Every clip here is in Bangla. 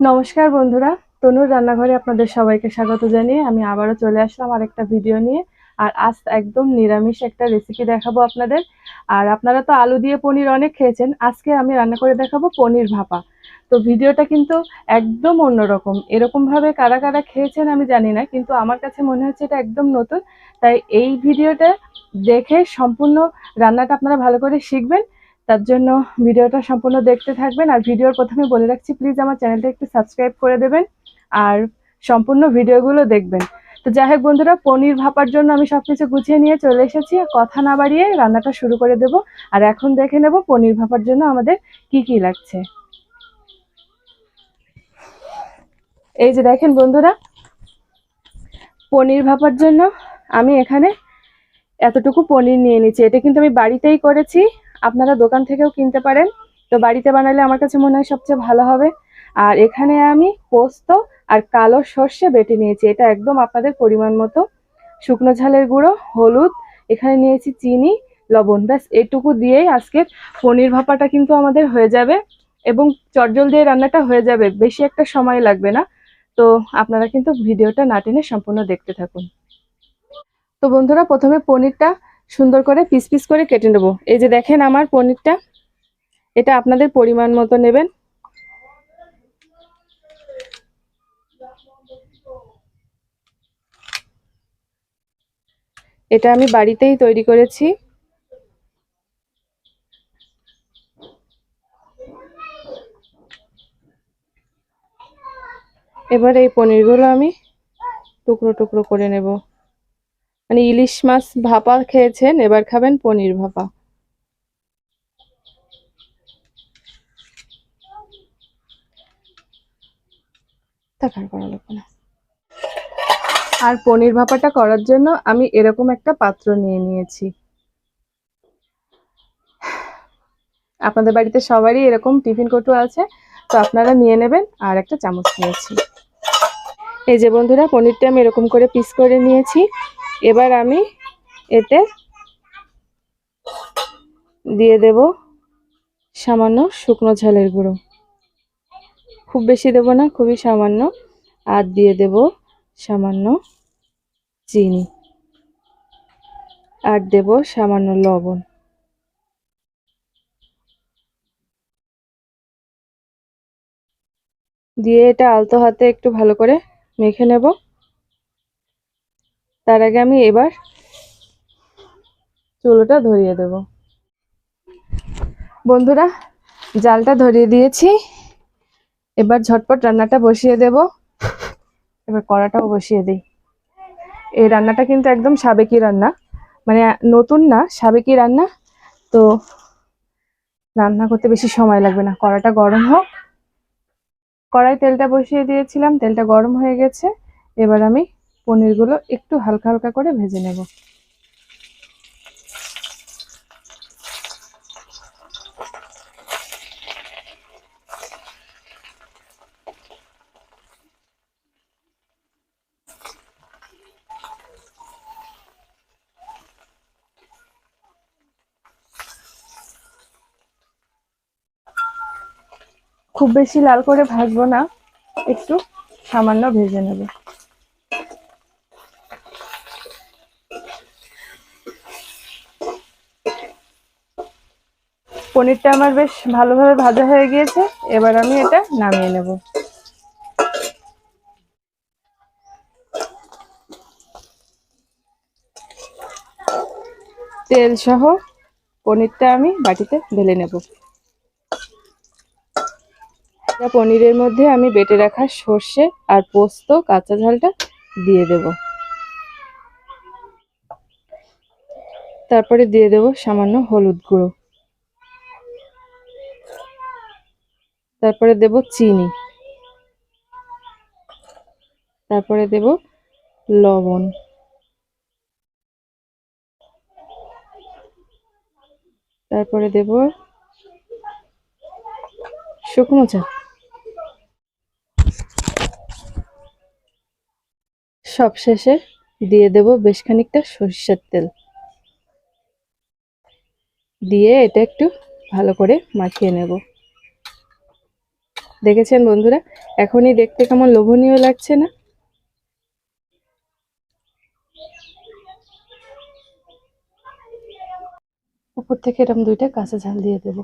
নমস্কার বন্ধুরা, তনুর রান্নাঘরে আপনাদের সবাইকে স্বাগত জানিয়ে আমি আবারও চলে আসলাম আর একটা ভিডিও নিয়ে। আর আজ একদম নিরামিষ একটা রেসিপি দেখাবো আপনাদের। আর আপনারা তো আলু দিয়ে পনির অনেক খেয়েছেন, আজকে আমি রান্না করে দেখাবো পনির ভাপা। তো ভিডিওটা কিন্তু একদম অন্যরকম। এরকমভাবে কারা কারা খেয়েছেন আমি জানি না, কিন্তু আমার কাছে মনে হচ্ছে এটা একদম নতুন। তাই এই ভিডিওটা দেখে সম্পূর্ণ রান্নাটা আপনারা ভালো করে শিখবেন। তার জন্য ভিডিওটা সম্পূর্ণ দেখতে থাকবেন। আর ভিডিওর প্রথমে বলে রাখছি প্লিজ আমার চ্যানেলটা একটু সাবস্ক্রাইব করে দেবেন আর সম্পূর্ণ ভিডিওগুলো দেখবেন। তো যাই হোক বন্ধুরা, পনির ভাপার জন্য আমি সব কিছু গুছিয়ে নিয়ে চলে এসেছি। কথা না বাড়িয়ে রান্নাটা শুরু করে দেব। আর এখন দেখে নেব পনির ভাপার জন্য আমাদের কি কি লাগছে। এই যে দেখেন বন্ধুরা, পনির ভাপার জন্য আমি এখানে এতটুকু পনির নিয়ে নিচ্ছি। এটা কিন্তু আমি বাড়িতেই করেছি। আপনারা দোকান থেকেও কিনতে পারেন। তো বাড়িতে বানালে আমার কাছে মনে হয় সবচেয়ে ভালো হবে। আর এখানে আমি পোস্ত আর কালো সর্ষে বেটে নিয়েছি। এটা একদম আপনাদের পরিমাণ মতো। শুকনো ঝালের গুঁড়ো, হলুদ, এখানে নিয়েছি চিনি, লবণ। ব্যাস, এটুকু দিয়েই আজকের পনির ভাপাটা কিন্তু আমাদের হয়ে যাবে। এবং চটজল দিয়ে রান্নাটা হয়ে যাবে। বেশি একটা সময় লাগবে না। তো আপনারা কিন্তু ভিডিওটা না টেনে সম্পূর্ণ দেখতে থাকুন। তো বন্ধুরা, প্রথমে পনিরটা সুন্দর করে পিস পিস করে কেটে নেব। এই যে দেখেন আমার পনিরটা, এটা আপনাদের পরিমাণ মতো নেবেন। এটা আমি বাড়িতেই তৈরি করেছি। এবার এই পনিরগুলো আমি টুকরো টুকরো করে নেব। মানে ইলিশ মাছ ভাপা খেয়েছেন, এবার খাবেন পনির ভাপা। আর পনির ভাপাটা করার জন্য আমি এরকম একটা পাত্র নিয়ে নিয়েছি। আপনাদের বাড়িতে সবারই এরকম টিফিন কটু আছে, তো আপনারা নিয়ে নেবেন আর একটা চামচ নিয়েছি। এই যে বন্ধুরা, পনিরটা আমি এরকম করে পিস করে নিয়েছি। এবার আমি এতে দিয়ে দেব সামান্য শুকনো ঝালের গুঁড়ো। খুব বেশি দেব না, খুবই সামান্য। আর দিয়ে দেব সামান্য চিনি। আর দেব সামান্য লবণ। দিয়ে এটা আলতো হাতে একটু ভালো করে মেখে নেব। তার আগে আমি এবার চুলোটা ধরিয়ে দেব। বন্ধুরা, জালটা ধরিয়ে দিয়েছি। এবার ঝটপট রান্নাটা বসিয়ে দেব। এবার কড়াটাও বসিয়ে দিই। এই রান্নাটা কিন্তু একদম সাবেকি রান্না। মানে নতুন না, সাবেকি রান্না। তো রান্না করতে বেশি সময় লাগবে না। কড়াটা গরম হোক। কড়াই তেলটা বসিয়ে দিয়েছিলাম। তেলটা গরম হয়ে গেছে। এবার আমি পনিরগুলো একটু হালকা হালকা করে ভেজে নেব। খুব বেশি লাল করে ভাজবো না, একটু সামান্য ভেজে নেব। পনিরটা আমার বেশ ভালোভাবে ভাজা হয়ে গিয়েছে। এবার আমি এটা নামিয়ে নেব। তেল সহ পনিরটা আমি বাটিতে ঢেলে নেব। পনিরের মধ্যে আমি বেটে রাখা সর্ষে আর পোস্ত, কাঁচা ঝালটা দিয়ে দেব। তারপরে দিয়ে দেব সামান্য হলুদ গুঁড়ো। তারপরে দেব চিনি। তারপরে দেব লবণ। তারপরে দেব শুকনো চা। সবশেষে দিয়ে দেব বেশ খানিকটা সর্ষের তেল। দিয়ে এটা একটু ভালো করে মাখিয়ে নেব। দেখেছেন বন্ধুরা? এখনই দেখতে কেমন লোভনীয় লাগছে না? উপর থেকে এরকম দুইটা কাঁচা ঝাল দিয়ে দেব।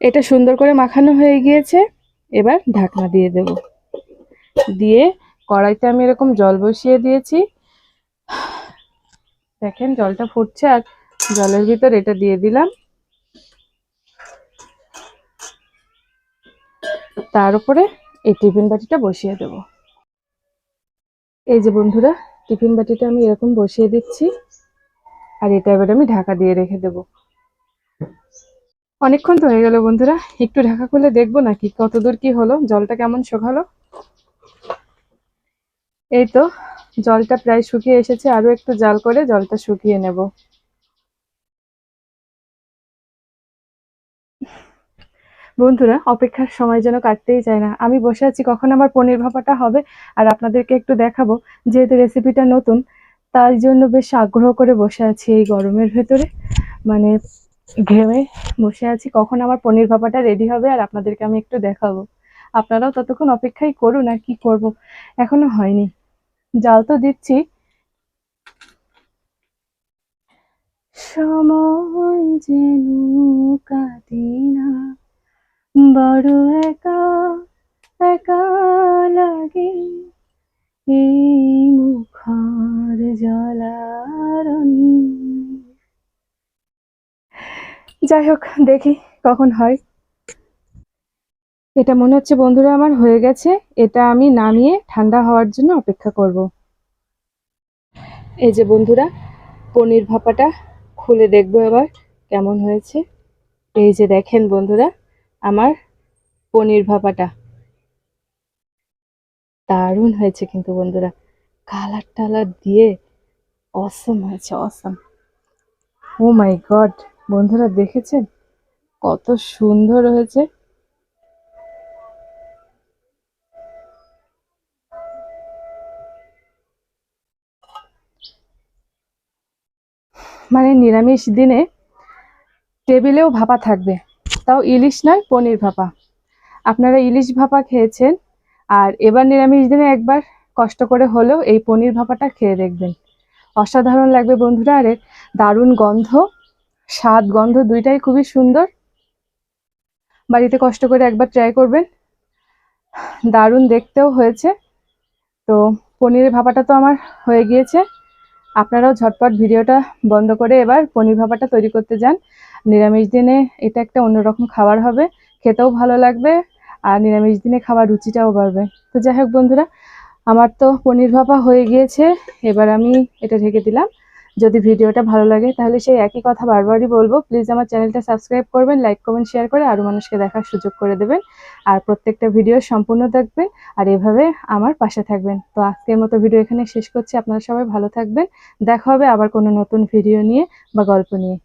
এটা সুন্দর করে মাখানো হয়ে গিয়েছে, এবার ঢাকনা দিয়ে দেব। দিয়ে কড়াইতে আমি এরকম জল বসিয়ে দিয়েছি। দেখেন জলটা ফুটছে আর জলের ভিতর এটা দিয়ে দিলাম। তার উপরে এই টিফিন বাটিটা বসিয়ে দেব। এই যে বন্ধুরা, টিফিন বাটিটা আমি এরকম বসিয়ে দিচ্ছি আর এটা এবার আমি ঢাকা দিয়ে রেখে দেব। অনেকক্ষণ তো হয়ে গেল বন্ধুরা, একটু ঢাকা খুলে দেখব নাকি কতদূর কি হলো, জলটা কেমন শোকালো? এই তো, জলটা প্রায় শুকিয়ে এসেছে আরও একটু জাল করে জলটা শুকিয়ে নেব। বন্ধুরা, অপেক্ষার সময় যেন কাটতেই চায় না। আমি বসে আছি, কখন আমার পনির ভাপাটা হবে? আর আপনাদেরকে একটু দেখাবো, যেহেতু রেসিপিটা নতুন তাই জন্য বেশ আগ্রহ করে বসে আছি এই গরমের ভেতরে। মানে ঘেমে বসে আছি, কখন আমার পনির ভাপাটা রেডি হবে আর আপনাদেরকে আমি একটু দেখাবো। আপনারাও ততক্ষণ অপেক্ষাই করুন আর কি করব। এখনও হয়নি। জাল তো দিচ্ছি। সময় যেন কাটে না বড় একা একা লাগে। এই মুখর জলারণ যাই হোক, দেখি কখন হয়। এটা মনে হচ্ছে, বন্ধুরা, আমার হয়ে গেছে। এটা আমি নামিয়ে ঠান্ডা হওয়ার জন্য অপেক্ষা করব। এই যে, বন্ধুরা, পনির ভাপাটা খুলে দেখব এবার, কেমন হয়েছে। এই যে, দেখেন, বন্ধুরা আমার পনির ভাপাটা। দারুণ হয়েছে কিন্তু বন্ধুরা। কালার টালার দিয়ে অসম হয়েছে অসম ও মাই গড বন্ধুরা দেখেছেন? কত সুন্দর হয়েছে। মানে নিরামিষ দিনে টেবিলেও ভাপা থাকবে। তাও ইলিশ নয়, পনির ভাপা। আপনারা ইলিশ ভাপা খেয়েছেন, আর এবার নিরামিষ দিনে একবার কষ্ট করে হলেও এই পনির ভাপাটা খেয়ে দেখবেন। অসাধারণ লাগবে বন্ধুরা, আর দারুণ গন্ধ, স্বাদ গন্ধ দুইটাই খুবই সুন্দর। বাড়িতে কষ্ট করে একবার ট্রাই করবেন। দারুণ দেখতেও হয়েছে। তো পনিরের ভাপাটা তো আমার হয়ে গিয়েছে। আপনারাও ঝটপট ভিডিওটা বন্ধ করে এবার পনির ভাপাটা তৈরি করতে যান। নিরামিষ দিনে এটা একটা অন্যরকম খাবার হবে, খেতেও ভালো লাগবে আর নিরামিষ দিনে খাবার রুচিটাও বাড়বে। তো যাই হোক বন্ধুরা, আমার তো পনির ভাপা হয়ে গিয়েছে, এবার আমি এটা ঢেকে দিলাম। যদি ভিডিওটা ভালো লাগে তাহলে সেই একই কথা বারবারই বলব। প্লিজ আমার চ্যানেলটা সাবস্ক্রাইব করবেন, লাইক, কমেন্ট, শেয়ার করে আরও মানুষকে দেখার সুযোগ করে দেবেন। আর প্রত্যেকটা ভিডিও সম্পূর্ণ দেখবেন আর এভাবে আমার পাশে থাকবেন। তো আজকের মতো ভিডিও এখানে শেষ করছি। আপনারা সবাই ভালো থাকবেন। দেখা হবে আবার কোনো নতুন ভিডিও নিয়ে বা গল্প নিয়ে।